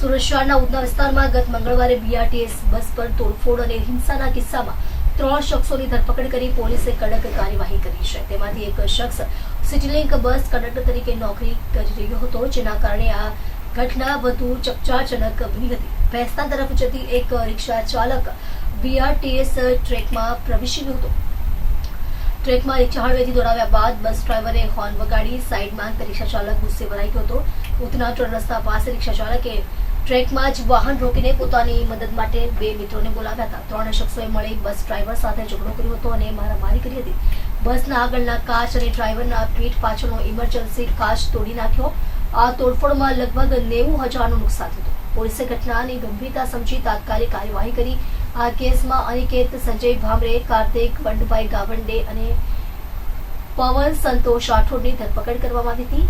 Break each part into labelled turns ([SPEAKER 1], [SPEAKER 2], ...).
[SPEAKER 1] સુરત શહેરના ઉધના વિસ્તારમાં ગત મંગળવારે બીઆરટીએસ બસ પર તોડફોડ અને હિંસાના કિસ્સામાં ત્રણ શખ્સોની ધરપકડ કરી પોલીસે કડક કાર્યવાહી કરી છે. તેમાંથી એક શખ્સ સિટીલિંક બસ કંડક્ટર તરીકે નોકરી કરી રહ્યો હતો, જેના કારણે આ ઘટના વધુ ચકચારજનક બની હતી. ભેસ્તાન તરફ જતી એક રિક્ષા ચાલક બીઆરટીએસ ટ્રેકમાં પ્રવેશી હતો. ટ્રેકમાં રિક્ષા હળવેથી દોડાવ્યા બાદ બસ ડ્રાઈવરે હોર્ન વગાડી સાઈડમાં રિક્ષા ચાલક ગુસ્સે ભરાઈ ગયો હતો. ઉધના ટોલ રસ્તા પાસે રિક્ષા ચાલકે ટ્રેકમાં જ વાહન રોકીને પોતાની મદદ માટે બે મિત્રોને બોલાવ્યા હતા. ત્રણ શખ્સોએ મળી બસ ડ્રાઈવર સાથે ઝઘડો કર્યો હતો અને મારામારી કરી હતી. બસના આગળના કાચ અને ડ્રાઈવરના પીઠ પાછળનો ઇમરજન્સી કાચ તોડી નાખ્યો. આ તોડફોડમાં લગભગ નેવું હજારનું નુકસાન થયું. પોલીસે ઘટનાની ગંભીરતા સમજી તાત્કાલિક કાર્યવાહી કરી. આ કેસમાં અનિકેત, સંજય ભામરે, કાર્તિક બંડભાઈ ગાવંડે અને પવન સંતોષ રાઠોડની ધરપકડ કરવામાં આવી હતી.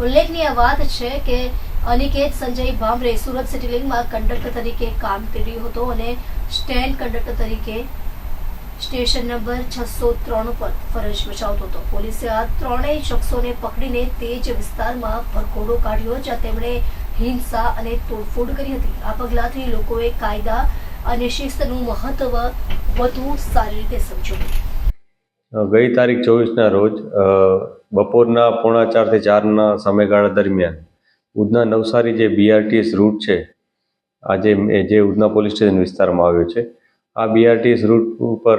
[SPEAKER 1] ઉલ્લેખનીય વાત છે કે અનિકેત સંજય ભામરે સુરત સિટીલિંગમાં કંડક્ટર તરીકે કામ કરી રહ્યો હતો અને સ્ટેન્ડ કંડક્ટર તરીકે સ્ટેશન નંબર છસો ત્રણ પર ફરજ બજાવતો હતો. પોલીસે આ ત્રણેય શખ્સોને પકડીને તે જ વિસ્તારમાં ભરખોડો કાઢ્યો, જ્યાં તેમણે હિંસા અને તોડફોડ કરી હતી. આ પગલાથી લોકોએ કાયદા અને શિસ્તનું મહત્વ વધુ સારી રીતે સમજ્યું.
[SPEAKER 2] ગઈ તારીખ ચોવીસના રોજ બપોરના પોણા ચારથી ચારના સમયગાળા દરમિયાન ઉધના નવસારી જે બીઆરટીએસ રૂટ છે, આજે જે ઉધના પોલીસ સ્ટેશન વિસ્તારમાં આવ્યો છે, આ બીઆરટીએસ રૂટ ઉપર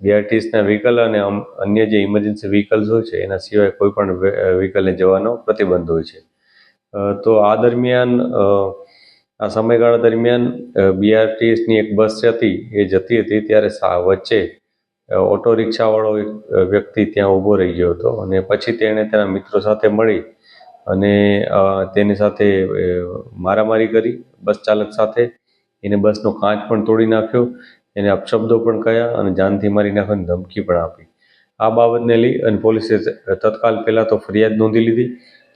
[SPEAKER 2] બીઆરટીએસના વ્હીકલ અને અન્ય જે ઇમરજન્સી વ્હીકલ્સ હોય છે, એના સિવાય કોઈ પણ વ્હીકલને જવાનો પ્રતિબંધ હોય છે. તો આ દરમિયાન આ સમયગાળા દરમિયાન બીઆરટીએસની એક બસ હતી એ જતી હતી, ત્યારે વચ્ચે ઓટો રિક્ષાવાળો એક વ્યક્તિ ત્યાં ઊભો રહી ગયો હતો અને પછી તેણે તેના મિત્રો સાથે મળી અને તેની સાથે મારામારી કરી બસ ચાલક સાથે. એને બસનો કાચ પણ તોડી નાખ્યો, એને અપશબ્દો પણ કહ્યા અને જાનથી મારી નાખવાની ધમકી પણ આપી. આ બાબતને લઈ અને પોલીસે તત્કાલ પહેલાં તો ફરિયાદ નોંધી લીધી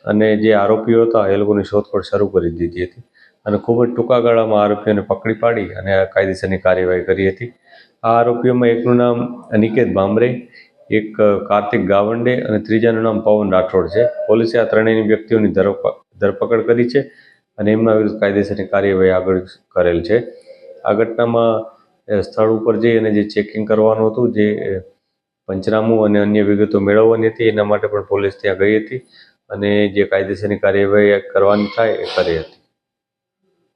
[SPEAKER 2] અને જે આરોપીઓ હતા એ લોકોની શોધખોળ શરૂ કરી દીધી હતી. અને ખૂબ જ ટૂંકા ગાળામાં આરોપીઓને પકડી પાડી અને કાયદેસરની કાર્યવાહી કરી હતી. આ આરોપીઓમાં એકનું નામ અનિકેત ભામરે એક કાર્તિક ગાવંડે અને ત્રીજાનું નામ પવન રાઠોડ છે. પોલીસે આ ત્રણેયની વ્યક્તિઓની ધરપ- ધરપકડ કરી છે અને એમના વિરુદ્ધ કાયદેસરની કાર્યવાહી આગળ કરેલ છે. આ ઘટનામાં સ્થળ ઉપર જઈ અને જે ચેકિંગ કરવાનું હતું, જે પંચનામું અને અન્ય વિગતો મેળવવાની હતી, એના માટે પણ પોલીસ ત્યાં ગઈ હતી અને જે કાયદેસરની કાર્યવાહી કરવાની થાય એ કરી હતી.